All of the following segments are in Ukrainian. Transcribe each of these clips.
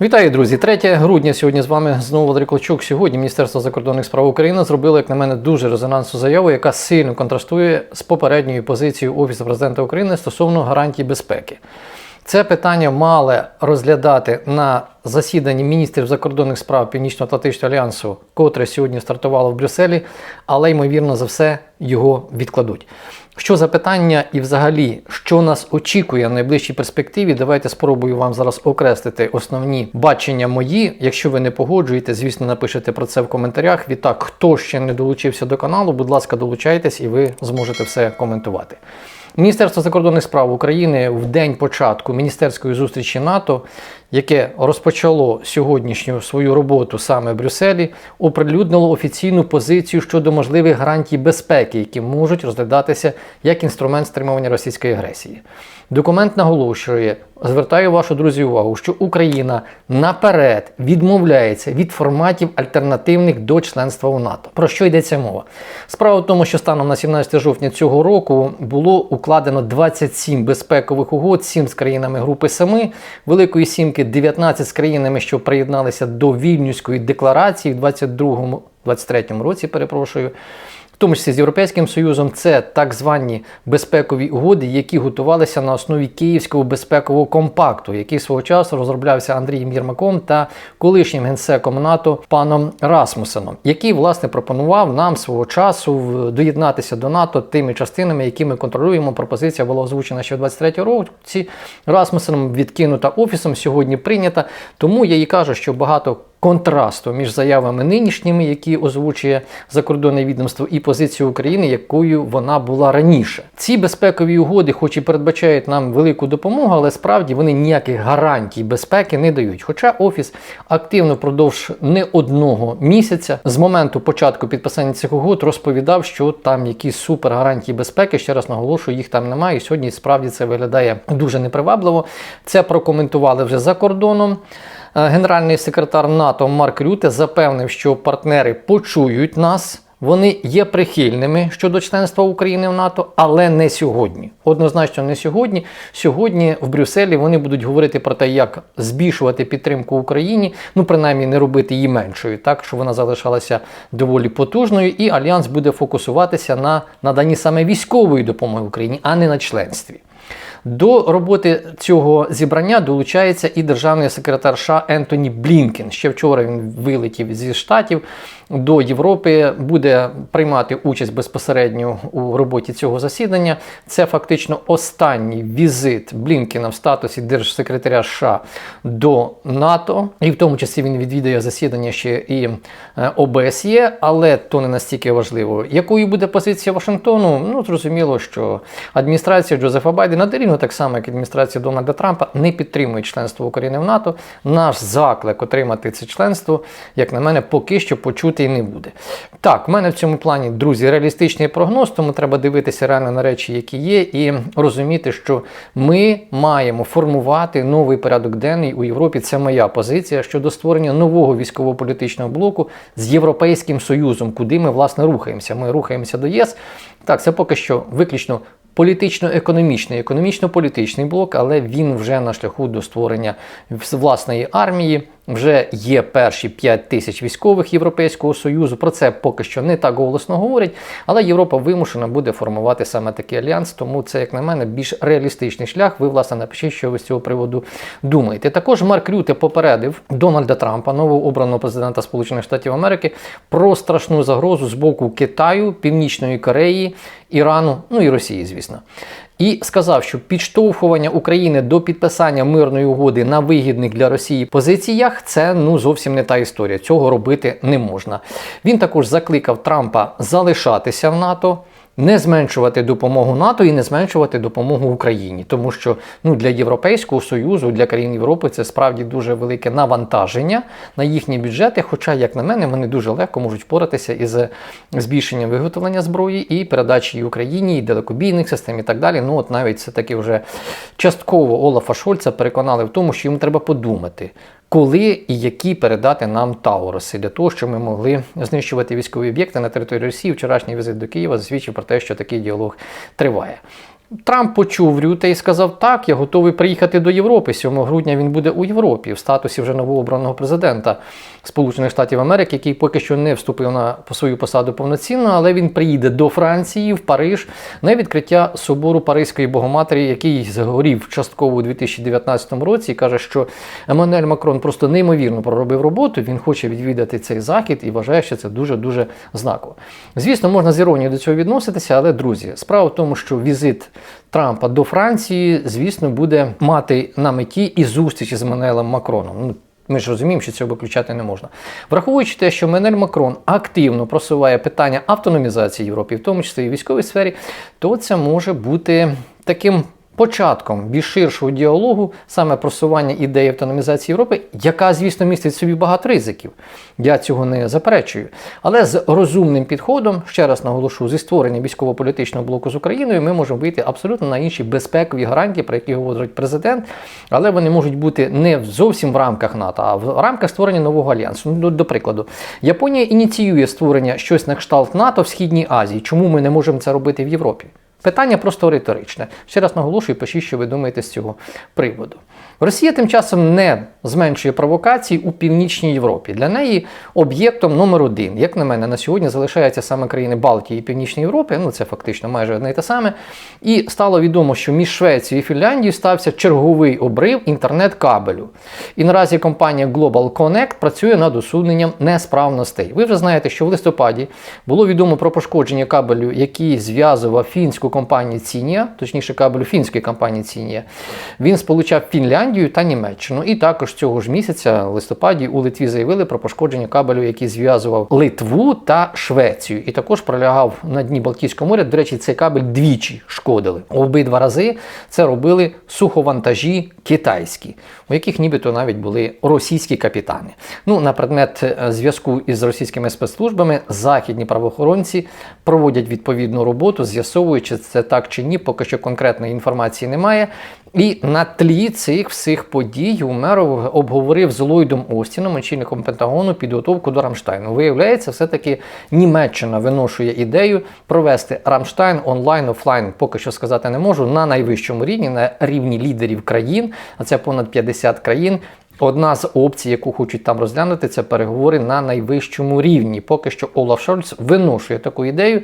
Вітаю, друзі! 3 грудня сьогодні з вами знову Валерій Клочук. Сьогодні Міністерство закордонних справ України зробило, як на мене, дуже резонансну заяву, яка сильно контрастує з попередньою позицією Офісу президента України стосовно гарантій безпеки. Це питання мали розглядати на засіданні міністрів закордонних справ Північно-Атлантичного альянсу, котре сьогодні стартувало в Брюсселі, але ймовірно за все його відкладуть. Що за питання і взагалі, що нас очікує в найближчій перспективі? Давайте спробую вам зараз окреслити основні бачення мої. Якщо ви не погоджуєте, звісно, напишете про це в коментарях. Відтак, хто ще не долучився до каналу, будь ласка, долучайтесь і ви зможете все коментувати. Міністерство закордонних справ України в день початку міністерської зустрічі НАТО, яке розпочало сьогоднішню свою роботу саме в Брюсселі, оприлюднило офіційну позицію щодо можливих гарантій безпеки, які можуть розглядатися як інструмент стримування російської агресії. Документ наголошує, звертаю вашу друзі увагу, що Україна наперед відмовляється від форматів альтернативних до членства у НАТО. Про що йдеться мова? Справа в тому, що станом на 17 жовтня цього року було укладено 27 безпекових угод, 7 з країнами Групи Семи, Великої Сімки, 19 з країнами, що приєдналися до Вільнюської декларації в 22-23 році, перепрошую. В тому числі з Європейським Союзом це так звані безпекові угоди, які готувалися на основі Київського безпекового компакту, який свого часу розроблявся Андрієм Єрмаком та колишнім генсеком НАТО паном Расмусеном, який власне пропонував нам свого часу доєднатися до НАТО тими частинами, які ми контролюємо. Пропозиція була озвучена ще в 23 році. Расмусеном відкинута офісом, сьогодні прийнята. Тому я і кажу, що багато контрасту між заявами нинішніми, які озвучує закордонне відомство, і позицією України, якою вона була раніше. Ці безпекові угоди, хоч і передбачають нам велику допомогу, але справді вони ніяких гарантій безпеки не дають. Хоча офіс активно впродовж не одного місяця з моменту початку підписання цих угод розповідав, що там якісь супер гарантії безпеки. Ще раз наголошую, їх там немає. І сьогодні справді це виглядає дуже непривабливо. Це прокоментували вже за кордоном. Е, Генеральний секретар НАТО Марк Рюте запевнив, що партнери почують нас. Вони є прихильними щодо членства України в НАТО, але не сьогодні. Однозначно, не сьогодні. Сьогодні в Брюсселі вони будуть говорити про те, як збільшувати підтримку Україні, ну принаймні не робити її меншою, так щоб вона залишалася доволі потужною, і альянс буде фокусуватися на наданні саме військової допомоги Україні, а не на членстві. До роботи цього зібрання долучається і державний секретар США Ентоні Блінкен. Ще вчора він вилетів зі штатів до Європи, буде приймати участь безпосередньо у роботі цього засідання. Це фактично останній візит Блінкена в статусі держсекретаря США до НАТО, і в тому числі він відвідає засідання ще і е, ОБСЄ, але то не настільки важливо. Якою буде позиція Вашингтону? Ну зрозуміло, що адміністрація Джозефа Байдена та рівно так само, як адміністрація Дональда Трампа, не підтримує членство України в НАТО. Наш заклик отримати це членство, як на мене, поки що почути і не буде. Так, в мене в цьому плані, друзі, реалістичний прогноз, тому треба дивитися реально на речі, які є, і розуміти, що ми маємо формувати новий порядок денний у Європі. Це моя позиція щодо створення нового військово-політичного блоку з Європейським Союзом, куди ми власне рухаємося. Ми рухаємося до ЄС. Так, це поки що виключно політично-економічний, економічно-політичний блок, але він вже на шляху до створення власної армії. Вже є перші 5 тисяч військових Європейського союзу. Про це поки що не так голосно говорять, але Європа вимушена буде формувати саме такий альянс. Тому це, як на мене, більш реалістичний шлях. Ви, власне, напишіть, що ви з цього приводу думаєте. Також Марк Рюте попередив Дональда Трампа, новообраного президента Сполучених Штатів Америки, про страшну загрозу з боку Китаю, Північної Кореї, Ірану, ну і Росії, звісно. І сказав, що підштовхування України до підписання мирної угоди на вигідних для Росії позиціях це ну зовсім не та історія. Цього робити не можна. Він також закликав Трампа залишатися в НАТО. Не зменшувати допомогу НАТО і не зменшувати допомогу Україні, тому що ну для Європейського союзу, для країн Європи це справді дуже велике навантаження на їхні бюджети. Хоча, як на мене, вони дуже легко можуть впоратися із збільшенням виготовлення зброї і передачі Україні, і далекобійних систем, і так далі. Ну от навіть це таки вже частково Олафа Шольца переконали в тому, що йому треба подумати. Коли і які передати нам Тауруси для того, щоб ми могли знищувати військові об'єкти на території Росії, вчорашній візит до Києва засвідчив про те, що такий діалог триває. Трамп почув Рюте і сказав: так, я готовий приїхати до Європи. 7 грудня він буде у Європі в статусі вже новообраного президента Сполучених Штатів Америки, який поки що не вступив на свою посаду повноцінно, але він приїде до Франції в Париж на відкриття собору Паризької Богоматері, який згорів частково у 2019 році. І каже, що Еммануель Макрон просто неймовірно проробив роботу. Він хоче відвідати цей захід і вважає, що це дуже дуже знаково. Звісно, можна з іронією до цього відноситися, але друзі, справа в тому, що візит Трампа до Франції, звісно, буде мати на меті і зустрічі з Мануелем Макроном. Ми ж розуміємо, що цього виключати не можна. Враховуючи те, що Менель Макрон активно просуває питання автономізації Європи, в тому числі і військовій сфері, то це може бути таким. Початком більш ширшого діалогу, саме просування ідеї автономізації Європи, яка, звісно, містить в собі багато ризиків. Я цього не заперечую. Але з розумним підходом, ще раз наголошу, зі створення військово-політичного блоку з Україною, ми можемо вийти абсолютно на інші безпекові гарантії, про які говорить президент, але вони можуть бути не зовсім в рамках НАТО, а в рамках створення нового альянсу. Ну, до, прикладу, Японія ініціює створення щось на кшталт НАТО в Східній Азії. Чому ми не можемо це робити в Європі? Питання просто риторичне. Ще раз наголошую, пишіть, що ви думаєте з цього приводу. Росія тим часом не зменшує провокацій у північній Європі. Для неї об'єктом номер один, як на мене, на сьогодні залишаються саме країни Балтії і Північної Європи. Ну це фактично майже одне і те саме. І стало відомо, що між Швецією і Фінляндією стався черговий обрив інтернет-кабелю. І наразі компанія Global Connect працює над усуненням несправностей. Ви вже знаєте, що в листопаді було відомо про пошкодження кабелю, який зв'язував фінську компанію Цінія, точніше кабелю фінської компанії Цінія. Він сполучав Фінляндію та Німеччину. І також цього ж місяця, в листопаді, у Литві заявили про пошкодження кабелю, який зв'язував Литву та Швецію. І також пролягав на дні Балтійського моря. До речі, цей кабель двічі шкодили. Обидва рази це робили суховантажі китайські, у яких нібито навіть були російські капітани. Ну, на предмет е, зв'язку із російськими спецслужбами західні правоохоронці проводять відповідну роботу, з'ясовуючи це так чи ні, поки що конкретної інформації немає. І на тлі цих всіх подій Умеров обговорив з Ллойдом Остіном, очільником Пентагону, підготовку до Рамштайну. Виявляється, все-таки Німеччина виношує ідею провести Рамштайн онлайн, офлайн, поки що сказати не можу, на найвищому рівні, на рівні лідерів країн, а це понад 50 країн. Одна з опцій, яку хочуть там розглянути, це переговори на найвищому рівні. Поки що Олаф Шольц виношує таку ідею.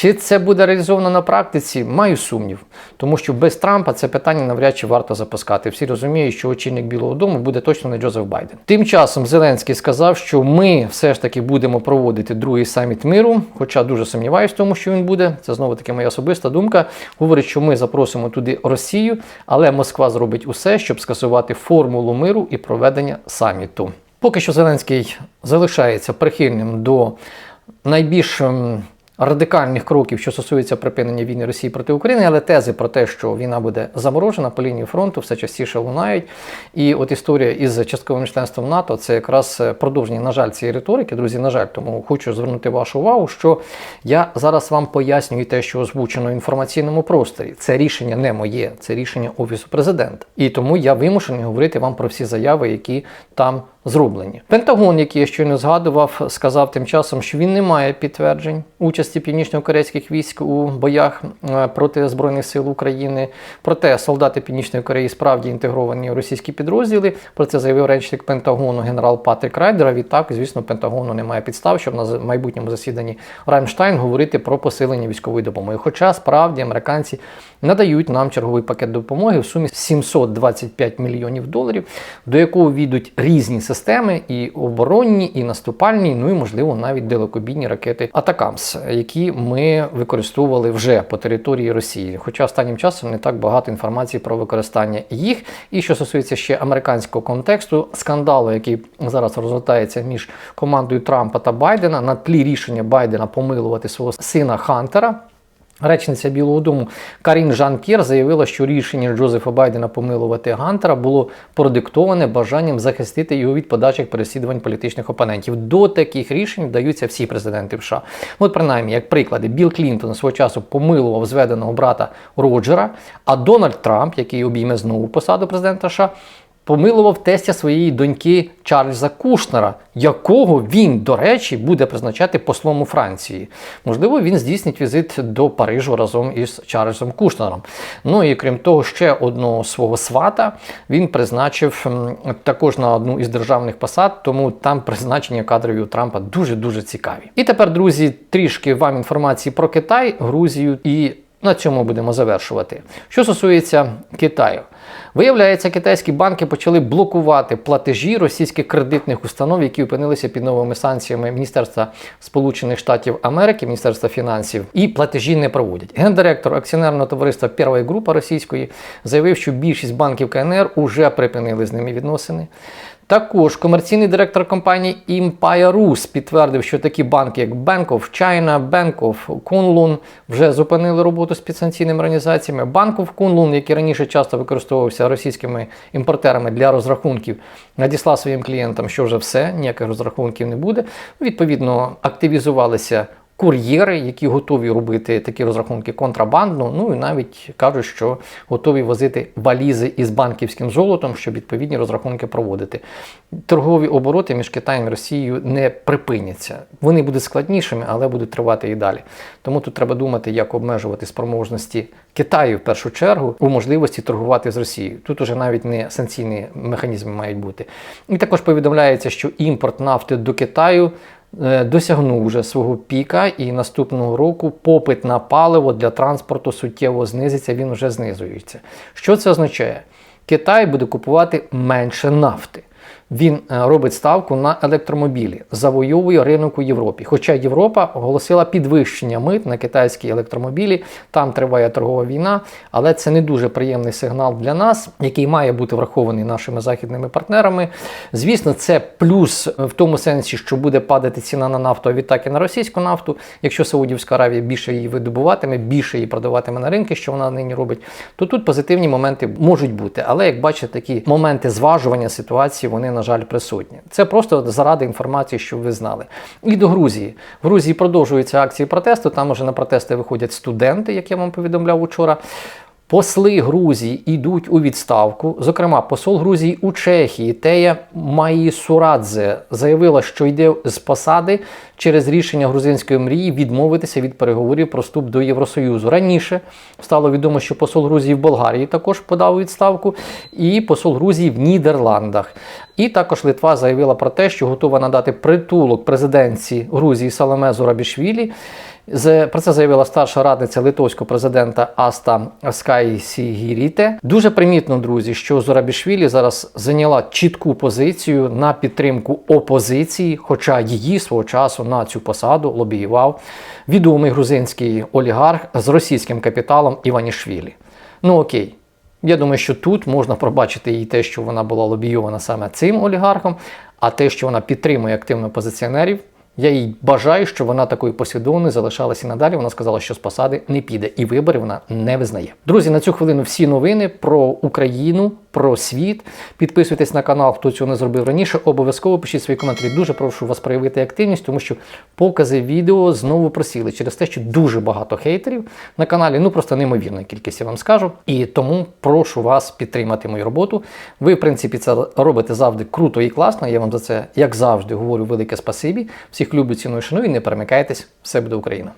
Чи це буде реалізовано на практиці? Маю сумнів, тому що без Трампа це питання навряд чи варто запускати. Всі розуміють, що очільник Білого Дому буде точно не Джозеф Байден. Тим часом Зеленський сказав, що ми все ж таки будемо проводити другий саміт миру, хоча дуже сумніваюся в тому, що він буде. Це знову таки моя особиста думка. Говорить, що ми запросимо туди Росію, але Москва зробить усе, щоб скасувати формулу миру і проведення саміту. Поки що Зеленський залишається прихильним до найбільш ем, радикальних кроків, що стосуються припинення війни Росії проти України, але тези про те, що війна буде заморожена по лінії фронту, все частіше лунають. І от історія із частковим членством НАТО це якраз продовження, на жаль, цієї риторики. Друзі, на жаль, тому хочу звернути вашу увагу, що я зараз вам пояснюю те, що озвучено в інформаційному просторі. Це рішення не моє, це рішення Офісу президента. І тому я вимушений говорити вам про всі заяви, які там зроблені. Пентагон, який я щойно згадував, сказав тим часом, що він не має підтверджень участі північно-корейських військ у боях е, проти збройних сил України. Проте солдати Північної Кореї справді інтегровані в російські підрозділи. Про це заявив речник Пентагону генерал Патрік Райдер. Відтак, звісно, Пентагону немає підстав, щоб на майбутньому засіданні Раймштайн говорити про посилення військової допомоги. Хоча справді американці надають нам черговий пакет допомоги в сумі 725 мільйонів доларів, до якого війдуть різні системи, і оборонні, і наступальні, ну і можливо навіть далекобійні ракети Атакамс, які ми використовували вже по території Росії. Хоча останнім часом не так багато інформації про використання їх. І що стосується ще американського контексту, скандалу, який зараз розгортається між командою Трампа та Байдена на тлі рішення Байдена помилувати свого сина Хантера. Речниця Білого Дому Карін Жан П'єр заявила, що рішення Джозефа Байдена помилувати Гантера було продиктоване бажанням захистити його від подальших переслідувань політичних опонентів. До таких рішень вдаються всі президенти США. От принаймні, як приклади, Білл Клінтон свого часу помилував зведеного брата Роджера, а Дональд Трамп, який обійме знову посаду президента США, помилував тестя своєї доньки Чарльза Кушнера, якого він, до речі, буде призначати послом у Франції. Можливо, він здійснить візит до Парижу разом із Чарльзом Кушнером. Ну і крім того, ще одного свого свата він призначив також на одну із державних посад, тому там призначення кадрові у Трампа дуже-дуже цікаві. І тепер, друзі, трішки вам інформації про Китай, Грузію і на цьому будемо завершувати. Що стосується Китаю, виявляється, китайські банки почали блокувати платежі російських кредитних установ, які опинилися під новими санкціями Міністерства Сполучених Штатів Америки, Міністерства фінансів, і платежі не проводять. Гендиректор акціонерного товариства Перша група російської заявив, що більшість банків КНР уже припинили з ними відносини. Також комерційний директор компанії Empire Rus підтвердив, що такі банки, як Bank of China, Bank of Kunlun вже зупинили роботу з підсанкційними організаціями. Bank of Kunlun, який раніше часто використовувався російськими імпортерами для розрахунків, надіслав своїм клієнтам, що вже все, ніяких розрахунків не буде. Відповідно, активізувалися кур'єри, які готові робити такі розрахунки контрабандно. Ну і навіть кажуть, що готові возити валізи із банківським золотом, щоб відповідні розрахунки проводити. Торгові обороти між Китаєм і Росією не припиняться. Вони будуть складнішими, але будуть тривати і далі. Тому тут треба думати, як обмежувати спроможності Китаю в першу чергу у можливості торгувати з Росією. Тут уже навіть не санкційні механізми мають бути. І також повідомляється, що імпорт нафти до Китаю досягнув вже свого піка, і наступного року попит на паливо для транспорту суттєво знизиться, він вже знизується. Що це означає? Китай буде купувати менше нафти. Він е, робить ставку на електромобілі, завойовує ринок у Європі. Хоча Європа оголосила підвищення мит на китайські електромобілі, там триває торгова війна, але це не дуже приємний сигнал для нас, який має бути врахований нашими західними партнерами. Звісно, це плюс в тому сенсі, що буде падати ціна на нафту, а відтак і на російську нафту. Якщо Саудівська Аравія більше її видобуватиме, більше її продаватиме на ринки, що вона нині робить, то тут позитивні моменти можуть бути. Але як бачите, такі моменти зважування ситуації вони на жаль присутні. Це просто заради інформації, щоб ви знали. І до Грузії. В Грузії продовжуються акції протесту. Там уже на протести виходять студенти, як я вам повідомляв учора. Посли Грузії йдуть у відставку. Зокрема, посол Грузії у Чехії Тея Маїсурадзе заявила, що йде з посади через рішення грузинської мрії відмовитися від переговорів про вступ до Євросоюзу. Раніше стало відомо, що посол Грузії в Болгарії також подав відставку, і посол Грузії в Нідерландах. І також Литва заявила про те, що готова надати притулок президентці Грузії Саломе Зурабішвілі. Про це заявила старша радниця литовського президента Аста Скайсігіріте. Дуже примітно, друзі, що Зурабішвілі зараз зайняла чітку позицію на підтримку опозиції, хоча її свого часу на цю посаду лобіював відомий грузинський олігарх з російським капіталом Іванішвілі. Ну окей. Я думаю, що тут можна пробачити їй те, що вона була лобійована саме цим олігархом, а те, що вона підтримує активно позиціонерів. Я їй бажаю, щоб вона такою послідовною залишалася надалі. Вона сказала, що з посади не піде, і вибори вона не визнає. Друзі, на цю хвилину всі новини про Україну, про світ. Підписуйтесь на канал, хто цього не зробив раніше. Обов'язково пишіть свої коментарі. Дуже прошу вас проявити активність, тому що покази відео знову просіли через те, що дуже багато хейтерів на каналі. Ну просто неймовірна кількість, я вам скажу. І тому прошу вас підтримати мою роботу. Ви, в принципі, це робите завжди круто і класно. Я вам за це, як завжди, говорю велике спасибі. Всіх люблю, ціную, шаную і не перемикайтесь. Все буде Україна!